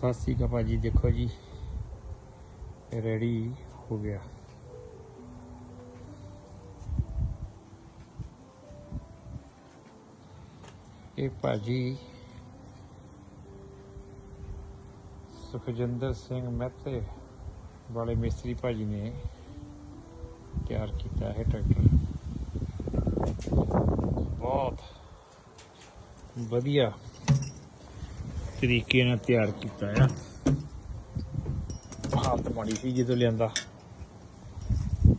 ਸਤਿ ਸ਼੍ਰੀ ਅਕਾਲ ਭਾਜੀ, ਦੇਖੋ ਜੀ ਰੈਡੀ ਹੋ ਗਿਆ। ਇਹ ਭਾਜੀ ਸੁਖਜਿੰਦਰ ਸਿੰਘ ਮਹਿਤੇ ਵਾਲੇ ਮਿਸਤਰੀ ਭਾਜੀ ਨੇ ਤਿਆਰ ਕੀਤਾ ਹੈ ਟਰੈਕਟਰ। ਬਹੁਤ ਵਧੀਆ। ਤਰੀਕੇ ਨਾਲ ਤਿਆਰ ਕੀਤਾ ਆ। ਹਾਲਤ ਮਾੜੀ ਸੀ ਜਦੋਂ ਲਿਆਂਦਾ।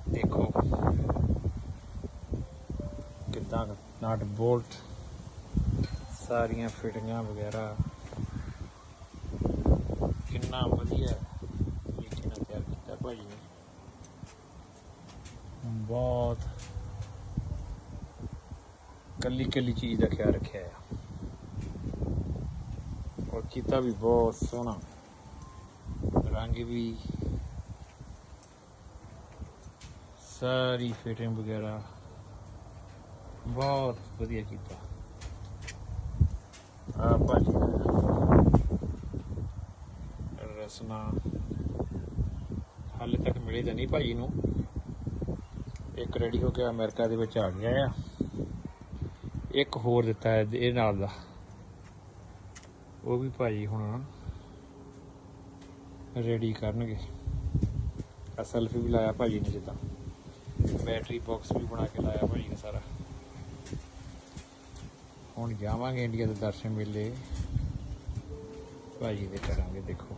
ਦੇਖੋ। ਕਿੱਦਾਂ ਨਾਟ ਬੋਲਟ। ਸਾਰੀਆਂ ਫਿਟਿੰਗਾਂ ਵਗੈਰਾ। ਕਿੰਨਾ ਵਧੀਆ ਤਰੀਕੇ ਨਾਲ ਤਿਆਰ ਕੀਤਾ ਭਾਜੀ ਨੇ ਬਹੁਤ। ਕੱਲੀ ਕੱਲੀ ਚੀਜ਼ ਦਾ ਖਿਆਲ ਰੱਖਿਆ ਆ। ਔਰ ਕੀਤਾ ਵੀ ਬਹੁਤ ਸੋਹਣਾ ਰੰਗ ਵੀ ਸਾਰੀ ਫਿਟਿੰਗ ਵਗੈਰਾ ਬਹੁਤ ਵਧੀਆ ਕੀਤਾ ਆ ਭਾਜੀ ਰਸਨਾ ਹਾਲੇ ਤੱਕ ਮਿਲੇ ਤਾਂ ਨਹੀਂ ਭਾਜੀ ਨੂੰ ਇੱਕ ਰੈਡੀ ਹੋ ਕੇ ਅਮਰੀਕਾ ਦੇ ਵਿੱਚ ਆ ਗਿਆ ਆ ਇੱਕ ਹੋਰ ਦਿੱਤਾ ਹੈ ਇਹ ਨਾਲ ਦਾ ਉਹ ਵੀ ਭਾਜੀ ਹੁਣ ਰੈਡੀ ਕਰਨਗੇ। ਆ ਸੈਲਫੀ ਵੀ ਲਾਇਆ ਭਾਜੀ ਨੇ ਜਿੱਦਾਂ। ਬੈਟਰੀ ਬਾਕਸ ਵੀ ਬਣਾ ਕੇ ਲਾਇਆ ਭਾਜੀ ਨੇ ਸਾਰਾ। ਹੁਣ ਜਾਵਾਂਗੇ ਇੰਡੀਆ ਦੇ ਦਰਸ਼ਨ ਮੇਲੇ। ਭਾਜੀ ਦੇ ਕਰਾਂਗੇ ਦੇਖੋ।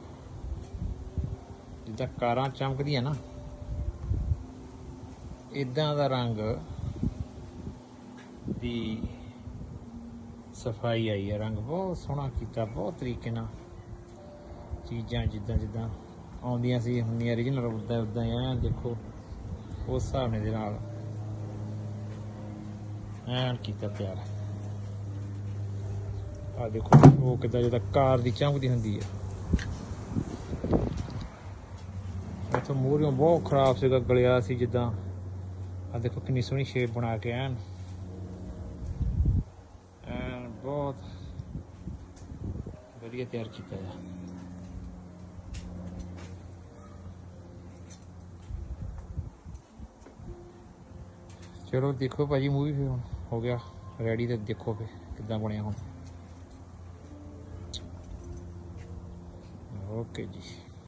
ਜਿੱਦਾਂ ਕਾਰਾਂ ਚਮਕਦੀਆਂ ਨਾ ਇਦਾਂ ਦਾ ਰੰਗ ਦੀ ਸਫ਼ਾਈ ਆਈ ਹੈ, ਰੰਗ ਬਹੁਤ ਸੋਹਣਾ ਕੀਤਾ, ਬਹੁਤ ਤਰੀਕੇ ਨਾਲ। ਚੀਜ਼ਾਂ ਜਿੱਦਾਂ ਜਿੱਦਾਂ ਆਉਂਦੀਆਂ ਸੀ ਹੁੰਦੀਆਂ origignal ਉਦਾਂ ਉਦਾਂ ਆ ਦੇਖੋ, ਉਸ ਹਿਸਾਬ ਦੇ ਨਾਲ। ਐਨ ਕੀਤਾ ਤਿਆਰ। ਆ ਦੇਖੋ, ਉਹ ਕਿਦਾਂ ਜਿੱਦਾਂ ਕਾਰ ਦੀ ਚਮਕਦੀ ਹੁੰਦੀ ਹੈ। ਇੱਥੋਂ ਮੂਹਰਿਓਂ ਬਹੁਤ ਖਰਾਬ ਸੀਗਾ, ਗਲਿਆ ਸੀ ਜਿੱਦਾਂ। ਆ ਦੇਖੋ, ਕਿੰਨੀ ਸੋਹਣੀ ਸ਼ੇਪ ਬਣਾ ਕੇ ਐਨ। ਐਨ ਬਹੁਤ ਵਧੀਆ ਤਿਆਰ ਕੀਤਾ ਹੈ ਚਲੋ ਦੇਖੋ ਭਾਜੀ ਮੂਵੀ ਫਿਰ ਹੁਣ ਹੋ ਗਿਆ ਰੈਡੀ ਤੇ ਦੇਖੋ ਫਿਰ ਕਿੱਦਾਂ ਬਣਿਆ ਹੁਣ ਓਕੇ ਜੀ